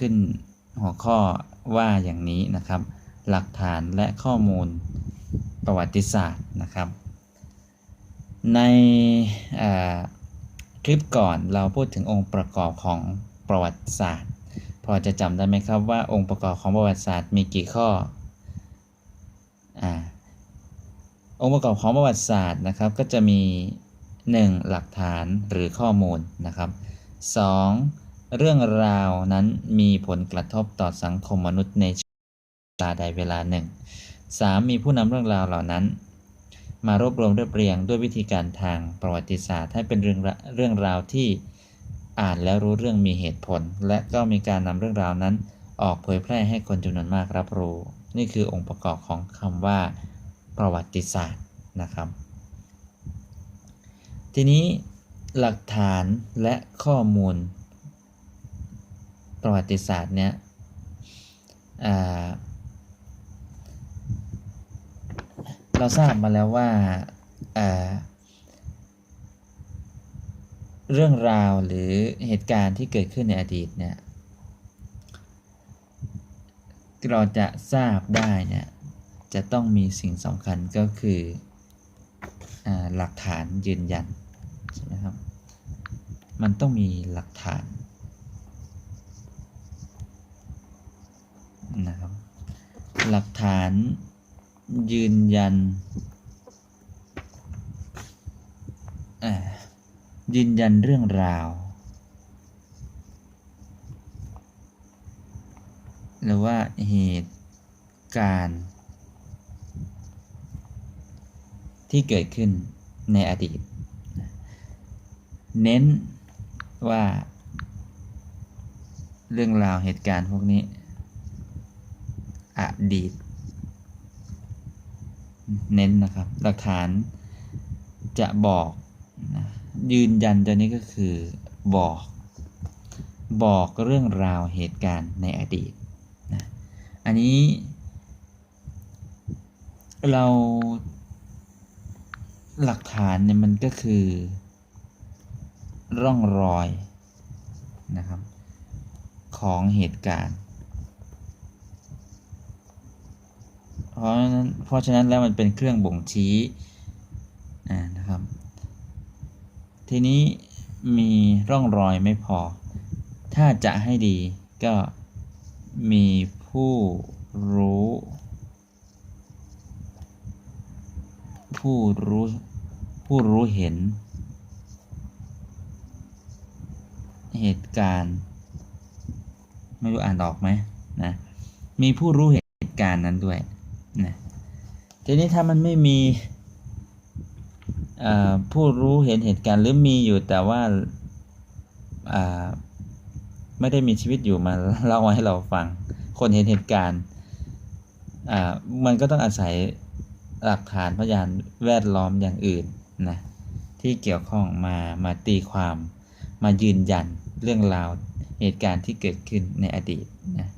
ขึ้นหัวข้อว่าอย่างนี้นะครับ หลักฐานและข้อมูลประวัติศาสตร์นะครับ ในคลิปก่อนเราพูดถึงองค์ประกอบของประวัติศาสตร์ พอจะจำได้ไหมครับว่าองค์ประกอบของประวัติศาสตร์มีกี่ข้ออองค์ประกอบของประวัติศาสตร์นะครับก็จะมี 1. หลักฐานหรือข้อมูลนะครับ 2. เรื่องราวนั้นมีผลกระทบต่อสังคมมนุษย์ในช่วงเวลาใดเวลาหนึ่ง 3. มีผู้นำเรื่องราวเหล่านั้น มารวบรวมเรียบเรียงด้วยวิธีการทางประวัติศาสตร์ให้เป็นเรื่องเรื่องราวที่อ่านแล้วรู้เรื่องมีเหตุผล และก็มีการนำเรื่องราวนั้น ออกเผยแพร่ให้คนจำนวนมากรับรู้ นี่คือองค์ประกอบของคำว่า ประวัติศาสตร์นะครับ ทีนี้หลักฐานและข้อมูล ประวัติศาสตร์เนี่ยเราทราบมาแล้วว่าเรื่องราวหรือเหตุการณ์ที่เกิดขึ้นในอดีตเนี่ยเราจะทราบได้เนี่ยจะต้องมีสิ่งสำคัญก็คืออหลักฐานยืนยันใช่ไหมครับ มันต้องมีหลักฐาน นะครับ หลักฐานยืนยันยืนยันเรื่องราว หรือว่าเหตุการณ์ ที่เกิดขึ้นในอดีต เน้นว่าเรื่องราวเหตุการณ์พวกนี้ อดีต เน้นนะครับ หลักฐานจะบอกนะยืนยันตัวนี้ก็คือบอก บอกเรื่องราวเหตุการณ์ในอดีตนะอันนี้ เราหลักฐานเนี่ยมันก็คือ ร่องรอยนะครับ ของเหตุการณ์ เพราะฉะนั้นเพราะฉะนั้นแล้วมันเป็นเครื่องบ่งชี้นะครับ ทีนี้มีร่องรอยไม่พอ ถ้าจะให้ดีก็มีผู้รู้ ผู้รู้ ผู้รู้เห็น เหตุการณ์ ไม่รู้อ่านออกไหมนะ มีผู้รู้เห็นเหตุการณ์นั้นด้วย นะทีนี้ถ้ามันไม่มีผู้รู้เห็นเหตุการณ์หรือมีอยู่แต่ว่าไม่ได้มีชีวิตอยู่มาเล่าให้เราฟัง คนเห็นเหตุการณ์มันก็ต้องอาศัยหลักฐานพยานแวดล้อมอย่างอื่นนะที่เกี่ยวข้องมามาตีความมายืนยันเรื่องราวเหตุการณ์ที่เกิดขึ้นในอดีตนะ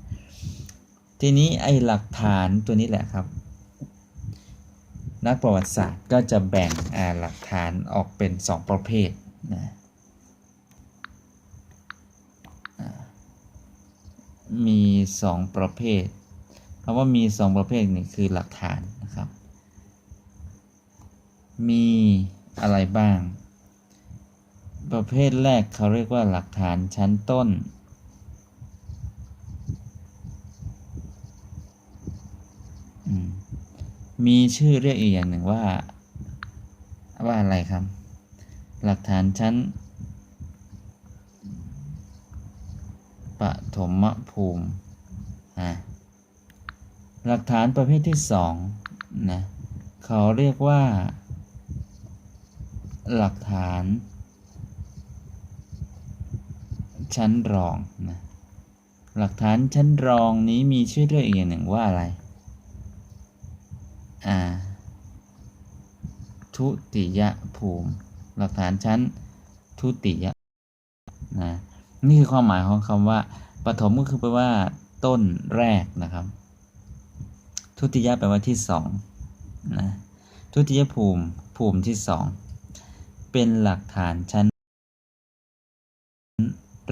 ทีนี้ไอ้หลักฐานตัวนี้แหละครับ นักประวัติศาสตร์ก็จะแบ่งอ่าหลักฐานออกเป็น 2 ประเภทนะมี 2 ประเภทคำว่ามี 2 ประเภทนี่คือหลักฐานนะครับ มีอะไรบ้าง ประเภทแรกเขาเรียกว่าหลักฐานชั้นต้น อืม มีชื่อเรียกอีกอย่างหนึ่งว่า ว่าอะไรครับ หลักฐานชั้นปฐมภูมิอะหลักฐานประเภทที่สองนะเขาเรียกว่า หลักฐาน ชั้นรองนะหลักฐานชั้นรองนี้มีชื่อเรียกอีกอย่างหนึ่งว่าอะไร อ่าทุติยภูมิ หลักฐานชั้นทุติยนะนี่คือความหมายของคำว่าปฐมก็คือแปลว่า ต้นแรกนะครับ ทุติยแปลว่าที่สองนะทุติยภูมิภูมิที่สองเป็นหลักฐานชั้น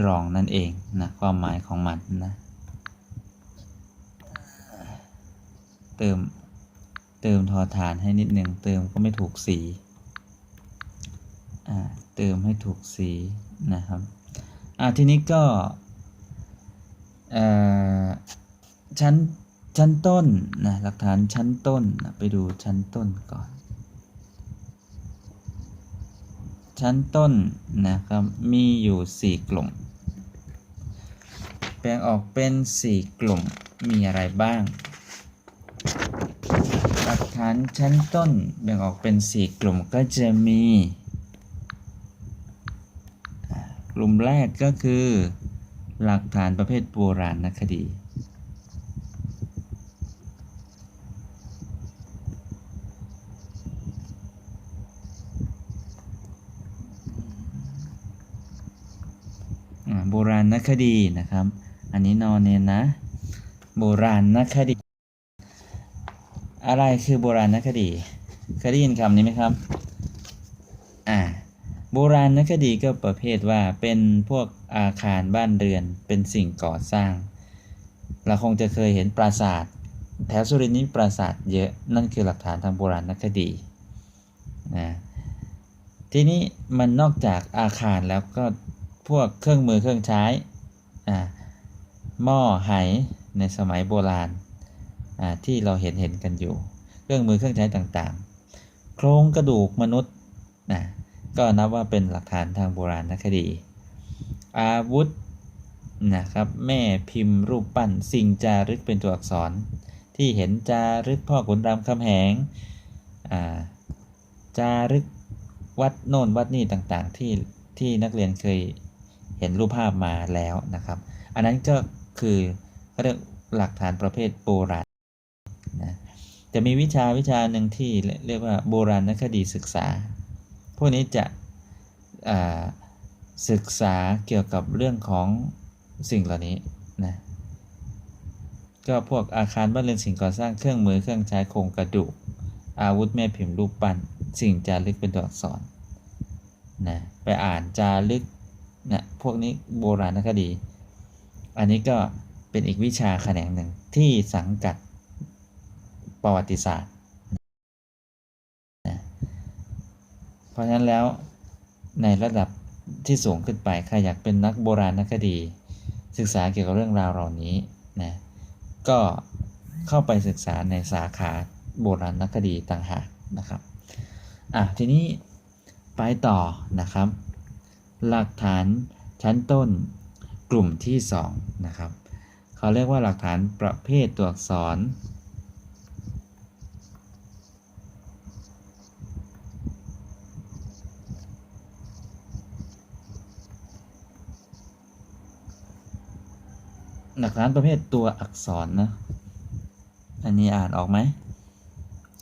รองนั่นเองนะความหมายของมันนะ เติม เติมทอฐานให้นิดหนึ่งเติมก็ไม่ถูกสีเติมให้ถูกสีนะครับทีนี้ก็ชั้นชั้นต้นนะหลักฐานชั้นต้นนะไปดูชั้นต้นก่อน ชั้นต้นนะครับมีอยู่ 4 กลุ่ม แบ่งออกเป็น 4 กลุ่มมีอะไรบ้าง หลักฐานชั้นต้นแบ่งออกเป็น 4 กลุ่มก็จะมี กลุ่มแรกก็คือ หลักฐานประเภทโบราณนคดี โบราณนคดีนะครับ อันนี้นอนเนนนะ โบราณนคดี อะไรคือโบราณคดี เคยได้ยินคำนี้ไหมครับ อ่า โบราณคดีก็ประเภทว่าเป็นพวกอาคารบ้านเรือน เป็นสิ่งก่อสร้าง เราคงจะเคยเห็นปราสาท แถวสุรินทร์นี้ปราสาทเยอะ นั่นคือหลักฐานทางโบราณคดี นะ ทีนี้มันนอกจากอาคารแล้วก็พวกเครื่องมือเครื่องใช้ อ่า หม้อไหในสมัยโบราณ ที่เราเห็นเห็นกันอยู่ เครื่องมือเครื่องใช้ต่างๆ โครงกระดูกมนุษย์นะก็นับว่าเป็นหลักฐานทางโบราณคดี อาวุธนะครับแม่พิมพ์รูปปั้นสิ่งจารึกเป็นตัวอักษร ที่เห็นจารึกพ่อขุนรามคำแหงจารึกวัดโน่นวัดนี่ต่างๆ ที่ที่นักเรียนเคยเห็นรูปภาพมาแล้วนะครับ อันนั้นก็คือเขาเรียกหลักฐานประเภทโบราณ นะจะมีวิชาวิชาหนึ่งที่เรียกว่าโบราณคดีศึกษา พวกนี้จะศึกษาเกี่ยวกับเรื่องของสิ่งเหล่านี้นะก็พวกอาคารบ้านเรือนสิ่งก่อสร้างเครื่องมือเครื่องใช้โครงกระดูก อาวุธแม่พิมพ์รูปปั้นสิ่งจารึกเป็นตัวอักษรนะไปอ่านจารึกนะพวกนี้โบราณคดี อันนี้ก็เป็นอีกวิชาแขนงหนึ่งที่สังกัด ประวัติศาสตร์ เพราะฉะนั้นแล้วในระดับที่สูงขึ้นไปใครอยากเป็นนักโบราณคดี ศึกษาเกี่ยวกับเรื่องราวเหล่านี้นะก็เข้าไปศึกษาในสาขาโบราณคดีต่างหากนะครับอะทีนี้ไปต่อนะครับ หลักฐานชั้นต้นกลุ่มที่2นะครับเขาเรียกว่าหลักฐานประเภทตัวอักษร หลักฐานประเภทตัวอักษรนะ อันนี้อ่านออกไหม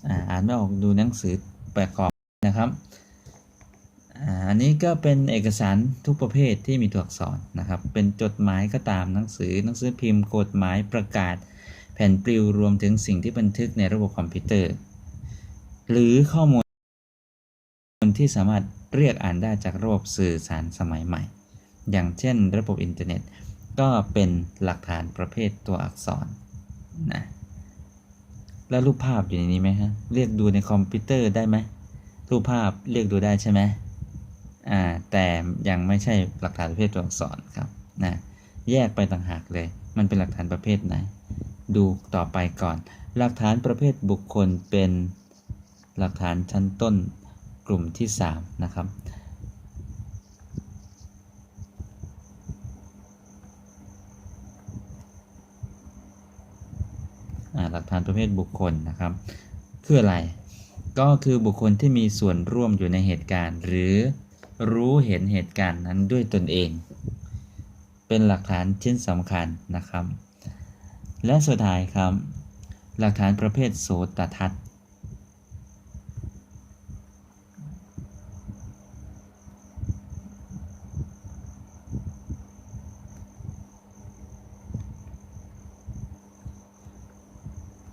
อ่าอ่านไม่ออกดูหนังสือประกอบนะครับอ่าอันนี้ก็เป็นเอกสารทุกประเภทที่มีตัวอักษรนะครับ เป็นจดหมายก็ตามหนังสือหนังสือพิมพ์กฎหมายประกาศ แผ่นปลิวรวมถึงสิ่งที่บันทึกในระบบคอมพิวเตอร์ หรือข้อมูลที่สามารถเรียกอ่านได้จากระบบสื่อสารสมัยใหม่ อย่างเช่น ระบบอินเทอร์เน็ต ก็เป็นหลักฐานประเภทตัวอักษรนะแล้วรูปภาพอยู่ในนี้ไหมฮะเรียกดูในคอมพิวเตอร์ได้ไหมรูปภาพเรียกดูได้ใช่ไหมอ่าแต่ยังไม่ใช่หลักฐานประเภทตัวอักษรครับนะแยกไปต่างหากเลย มันเป็นหลักฐานประเภทไหน ดูต่อไปก่อน หลักฐานประเภทบุคคลเป็นหลักฐานชั้นต้นกลุ่มที่ 3 นะครับ อ่าหลักฐาน ประเภทบุคคลนะครับ คืออะไร ก็คือบุคคลที่มีส่วนร่วมอยู่ในเหตุการณ์ หรือรู้เห็นเหตุการณ์นั้นด้วยตนเอง เป็นหลักฐานชิ้นสำคัญนะครับ และสุดท้ายครับ หลักฐานประเภทโสตทัศน์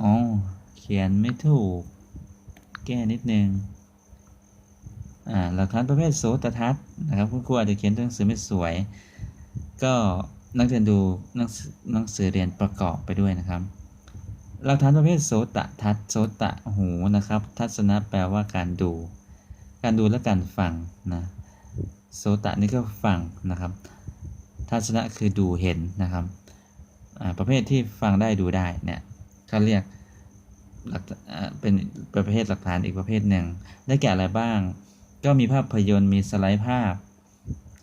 อ๋อ เขียนไม่ถูก แก้นิดนึงอ่าหลักฐานประเภทโสตทัศน์นะครับคุณครูอาจจะเขียนตัวหนังสือไม่สวย ก็นักเรียนดูหนังหนังสือเรียนประกอบไปด้วยนะครับหลักฐานประเภทโสตทัศน์โสตหูนะครับ ทัศนะแปลว่าการดู การดูและการฟังนะโสตนี่ก็ฟังนะครับ ทัศนะคือดูเห็นนะครับอ่าประเภทที่ฟังได้ดูได้เนี่ยเขาเรียก เป็นประเภทหลักฐานอีกประเภทหนึ่ง ได้แก่อะไรบ้าง ก็มีภาพยนตร์มีสไลด์ภาพ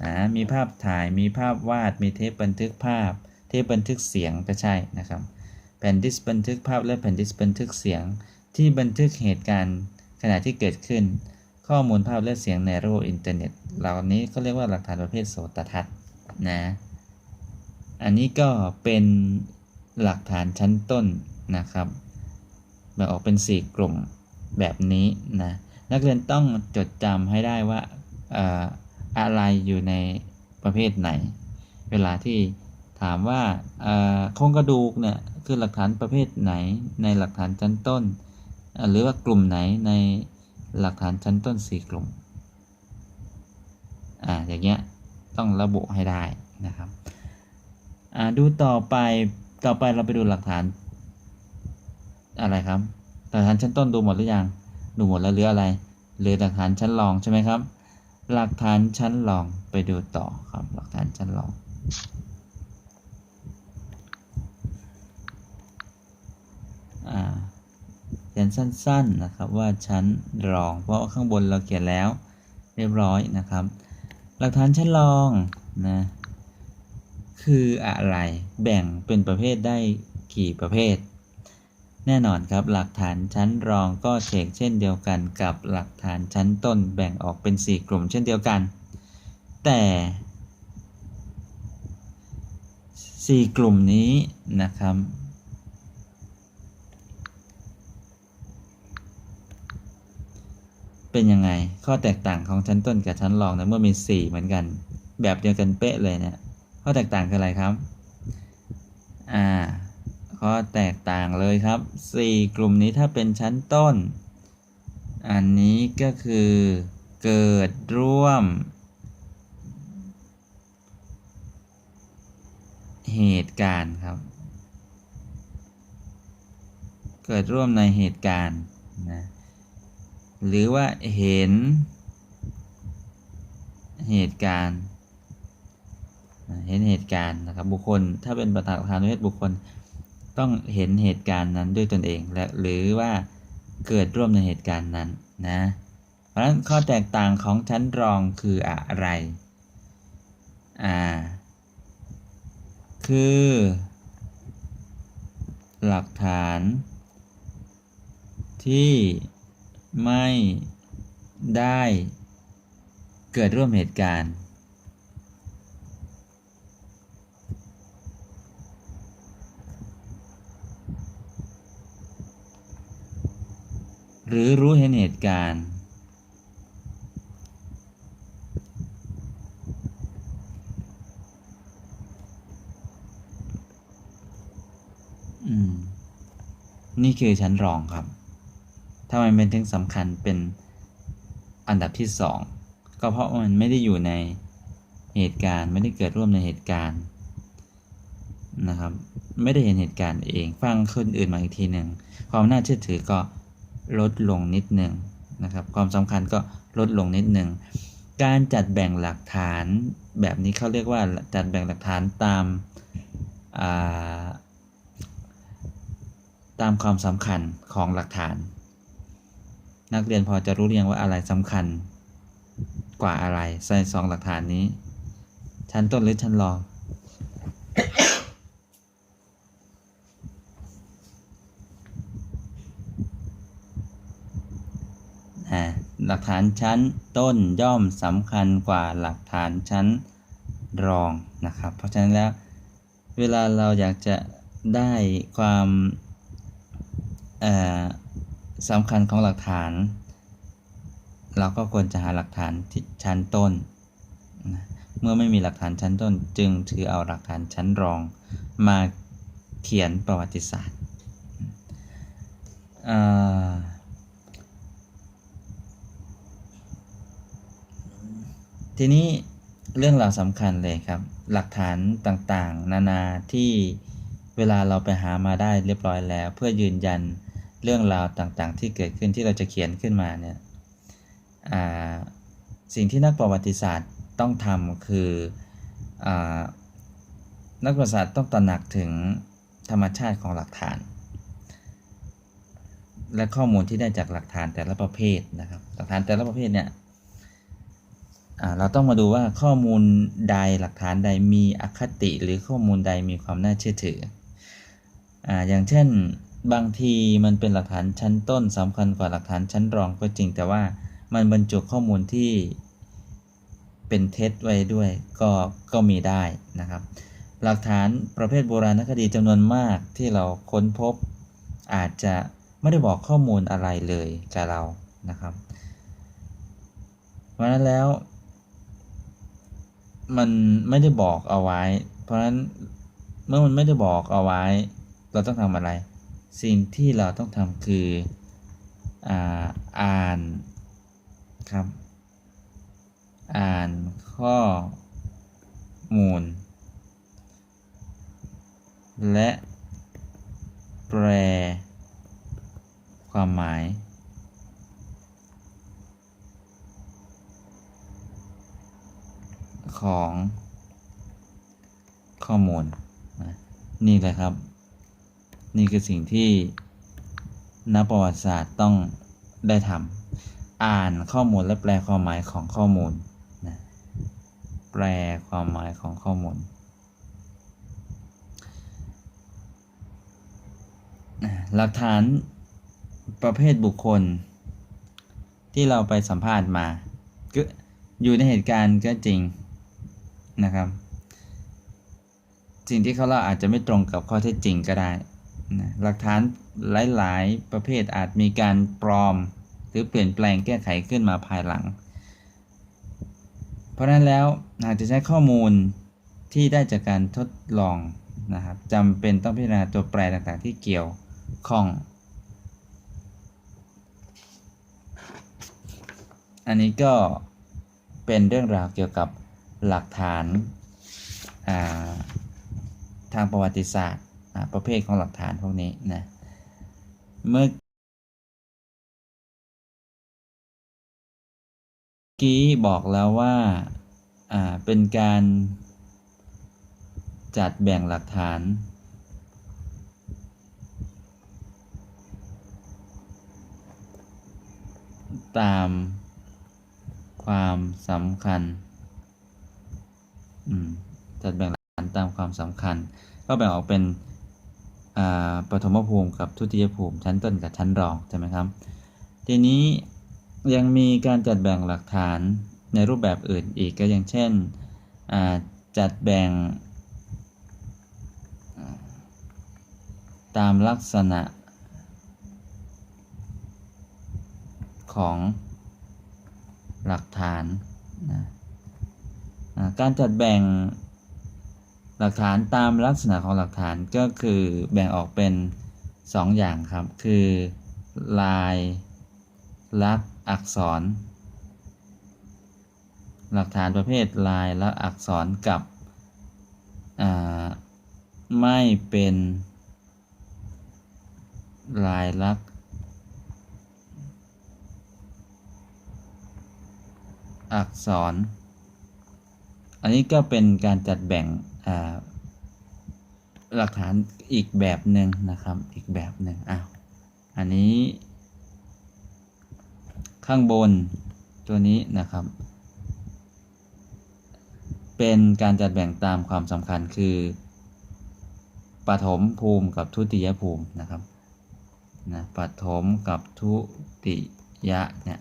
อ่ามีภาพถ่ายมีภาพวาด มีเทปบันทึกภาพ เทปบันทึกเสียงก็ใช่นะครับ แผ่นดิสบันทึกภาพและแผ่นดิสบันทึกเสียง ที่บันทึกเหตุการณ์ขณะที่เกิดขึ้น ข้อมูลภาพและเสียงในระบบอินเทอร์เน็ต เหล่านี้ก็เรียกว่าหลักฐานประเภทโสตทัศน์นะอันนี้ก็เป็นหลักฐานชั้นต้นนะครับ แบ่งออกเป็น 4 กลุ่มแบบนี้นะนักเรียนต้องจดจำให้ได้ว่าอะไรอยู่ในประเภทไหน เวลาที่ถามว่าโครงกระดูกเนี่ยคือหลักฐานประเภทไหนในหลักฐานชั้นต้น หรือว่ากลุ่มไหนในหลักฐานชั้นต้น 4 กลุ่มอ่าอย่างเงี้ยต้องระบุให้ได้นะครับอ่าดูต่อไปต่อไปเราไปดูหลักฐาน อะไรครับหลักฐานชั้นต้นดูหมดหรือยังดูหมดแล้วเหลืออะไรเหลือหลักฐานชั้นรองใช่ไหมครับ หลักฐานชั้นรองไปดูต่อครับ หลักฐานชั้นรองอ่าเขียนสั้นๆนะครับว่าชั้นรอง เพราะว่าข้างบนเราเขียนแล้วเรียบร้อยนะครับ หลักฐานชั้นรองนะคืออะไรแบ่งเป็นประเภทได้กี่ประเภท แน่นอนครับหลักฐานชั้นรองก็เชกเช่นเดียวกันกับหลักฐานชั้นต้นแบ่งออกเป็น 4 กลุ่มเช่นเดียวกัน แต่ 4 กลุ่มนี้นะครับเป็นยังไง ข้อแตกต่างของชั้นต้นกับชั้นรองนะเมื่อมี 4 เหมือนกัน แบบเดียวกันเป๊ะเลยเนะี่ยข้อแตกต่างคืออะไรครับ อ่า ข้อแตกต่างเลยครับ 4 กลุ่มนี้ถ้าเป็นชั้นต้น อันนี้ก็คือเกิดร่วม เหตุการณ์ครับ เกิดร่วมในเหตุการณ์นะหรือว่าเห็น เหตุการณ์ เห็นเหตุการณ์นะครับบุคคลถ้าเป็นประธานประธานเวทบุคคล ต้องเห็นเหตุการณ์นั้นด้วยตนเองและหรือว่าเกิดร่วมในเหตุการณ์นั้นนะ เพราะฉะนั้นข้อแตกต่างของชั้นรองคืออะไร อ่า คือ หลักฐาน ที่ไม่ได้เกิดร่วมเหตุการณ์ หรือรู้เห็นเหตุการณ์อืมนี่คือชั้นรองครับทำไมเป็นถึงสำคัญเป็นอันดับที่สองก็เพราะมันไม่ได้อยู่ในเหตุการณ์ ไม่ได้เกิดร่วมในเหตุการณ์นะครับ ไม่ได้เห็นเหตุการณ์เอง ฟังคนอื่นมาอีกทีหนึ่ง ความน่าเชื่อถือก็ ลดลงนิดหนึ่งนะครับความสำคัญก็ลดลงนิดหนึ่งการจัดแบ่งหลักฐานแบบนี้เขาเรียกว่าจัดแบ่งหลักฐานตามาตามความสำคัญของหลักฐาน นักเรียนพอจะรู้เรียงว่าอะไรสำคัญกว่าอะไรใส่สองหลักฐานนี้ ชั้นต้นหรือชั้นรอง หลักฐานชั้นต้นย่อมสำคัญกว่าหลักฐานชั้นรองนะครับ เพราะฉะนั้นแล้วเวลาเราอยากจะได้ความสำคัญของหลักฐาน เราก็ควรจะหาหลักฐานที่ชั้นต้นนะเมื่อไม่มีหลักฐานชั้นต้น จึงถือเอาหลักฐานชั้นรอง มาเขียนประวัติศาสตร์อ่า ทีนี้เรื่องราวสำคัญเลยครับ หลักฐานต่างๆ นานาที่เวลาเราไปหามาได้เรียบร้อยแล้ว เพื่อยืนยันเรื่องราวต่างๆ ที่เกิดขึ้นที่เราจะเขียนขึ้นมาเนี่ยสิ่งที่นักประวัติศาสตร์ต้องทำคืออนักประวัติศาสตร์ต้องตระหนักถึงธรรมชาติของหลักฐาน และข้อมูลที่ได้จากหลักฐานแต่ละประเภทนะครับ หลักฐานแต่ละประเภทเนี่ย เราต้องมาดูว่าข้อมูลใดหลักฐานใดมีอคติหรือข้อมูลใดมีความน่าเชื่อถือออย่างเช่นบางทีมันเป็นหลักฐานชั้นต้นสำคัญกว่าหลักฐานชั้นรองก็จริง แต่ว่ามันบรรจุข้อมูลที่เป็นเท็จไว้ด้วยก็ก็มีได้นะครับ หลักฐานประเภทโบราณคดีจำนวนมากที่เราค้นพบ อาจจะไม่ได้บอกข้อมูลอะไรเลยกับเรานะครับเพราะนั้นแล้ว มันไม่ได้บอกเอาไว้ เพราะฉะนั้นเมื่อมันไม่ได้บอกเอาไว้ เราต้องทำอะไร สิ่งที่เราต้องทำคืออ่าอ่านครับ อ่านข้อมูล และแปลความหมาย ของข้อมูลนะนี่แหละครับ นี่คือสิ่งที่นักประวัติศาสตร์ต้องได้ทำอ่านข้อมูลและแปลความหมายของข้อมูลนะแปลความหมายของข้อมูลหลักฐานประเภทบุคคล ที่เราไปสัมภาษณ์มาก็อยู่ในเหตุการณ์ก็จริง นะครับ สิ่งที่เขาเล่าอาจจะไม่ตรงกับข้อเท็จจริงก็ได้นะหลักฐานหลาย ๆ ประเภทอาจมีการปลอม หรือเปลี่ยนแปลงแก้ไขขึ้นมาภายหลัง เพราะนั้นแล้วหากจะใช้ข้อมูลที่ได้จากการทดลองนะครับจำเป็นต้องพิจารณาตัวแปรต่างๆที่เกี่ยวข้อง อันนี้ก็เป็นเรื่องราวเกี่ยวกับ หลักฐานทางประวัติศาสตร์ประเภทของหลักฐานพวกนี้นะเมื่อกี้บอกแล้วว่าเป็นการจัดแบ่งหลักฐาน ตามความสำคัญ จัดแบ่งหลักฐานตามความสำคัญ ก็แบ่งออกเป็นปฐมภูมิกับทุติยภูมิชั้นต้นกับชั้นรองใช่ไหมครับ ทีนี้ยังมีการจัดแบ่งหลักฐานในรูปแบบอื่นอีกก็อย่างเช่นจัดแบ่ง ตามลักษณะของหลักฐานนะ การจัดแบ่งหลักฐานตามลักษณะของหลักฐานก็คือแบ่งออกเป็น 2 อย่างครับ คือลายลักษณ์อักษร หลักฐานประเภทลายลักษณ์อักษรกับไม่เป็นลายลักษณ์อักษร อันนี้ก็เป็นการจัดแบ่งหลักฐานอีกแบบหนึ่งนะครับ อีกแบบหนึ่งอ้าวอันนี้ ข้างบนตัวนี้นะครับ เป็นการจัดแบ่งตามความสำคัญคือปฐมภูมิกับทุติยภูมินะครับนะปฐมกับทุติยะเนี่ย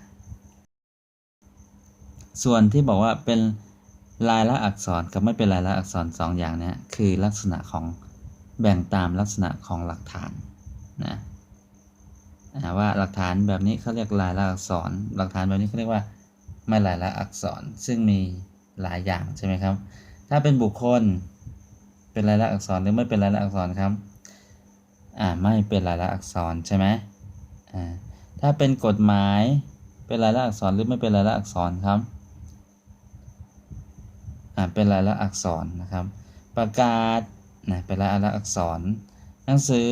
ส่วนที่บอกว่าเป็น ลายลักษณ์อักษรกับไม่เป็นลายลักษณ์อักษร2ออย่างนี้คือลักษณะของแบ่งตามลักษณะของหลักฐานนะว่าหลักฐานแบบนี้เขาเรียกลายลักษณ์อักษร หลักฐานแบบนี้เขาเรียกว่าไม่ลายลักษณ์อักษร ซึ่งมีหลายอย่างใช่ไหมครับ ถ้าเป็นบุคคลเป็นลายลักษณ์อักษรหรือไม่เป็นลายลักษณ์อักษรครับอ่าไม่เป็นลายลักษณ์อักษรใช่ไหมอ่าถ้าเป็นกฎหมายเป็นลายลักษณ์อักษรหรือไม่เป็นลายลักษณ์อักษรครับ เป็นลายลักษณ์อักษรนะครับ ประกาศนะเป็นลายลักษณ์อักษร หนังสือ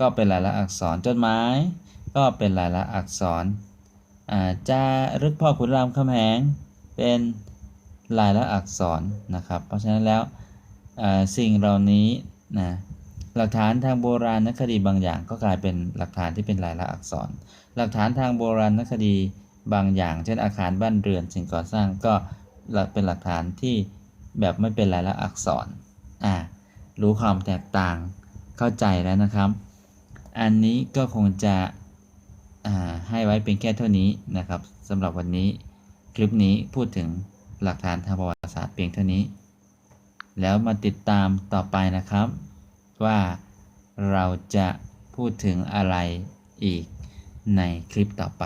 ก็เป็นลายลักษณ์อักษรจดหมายก็เป็นลายลักษณ์อักษรอ่าจารึกพ่อขุนรามคำแหงเป็นลายลักษณ์อักษรนะครับ เพราะฉะนั้นแล้วสิ่งเหล่านี้นะหลักฐานทางโบราณคดีบางอย่าง ก็กลายเป็นหลักฐานที่เป็นลายลักษณ์อักษร หลักฐานทางโบราณคดีบางอย่าง เช่นอาคารบ้านเรือนสิ่งก่อสร้างก็ เป็นหลักฐานที่แบบไม่เป็นลายลักษณ์อักษรอ่ารู้ความแตกต่างเข้าใจแล้วนะครับ อันนี้ก็คงจะให้ไว้เป็นแค่เท่านี้นะครับสำหรับวันนี้คลิปนี้พูดถึงหลักฐานทางประวัติศาสตร์เพียงเท่านี้ แล้วมาติดตามต่อไปนะครับ ว่าเราจะพูดถึงอะไรอีกในคลิปต่อไป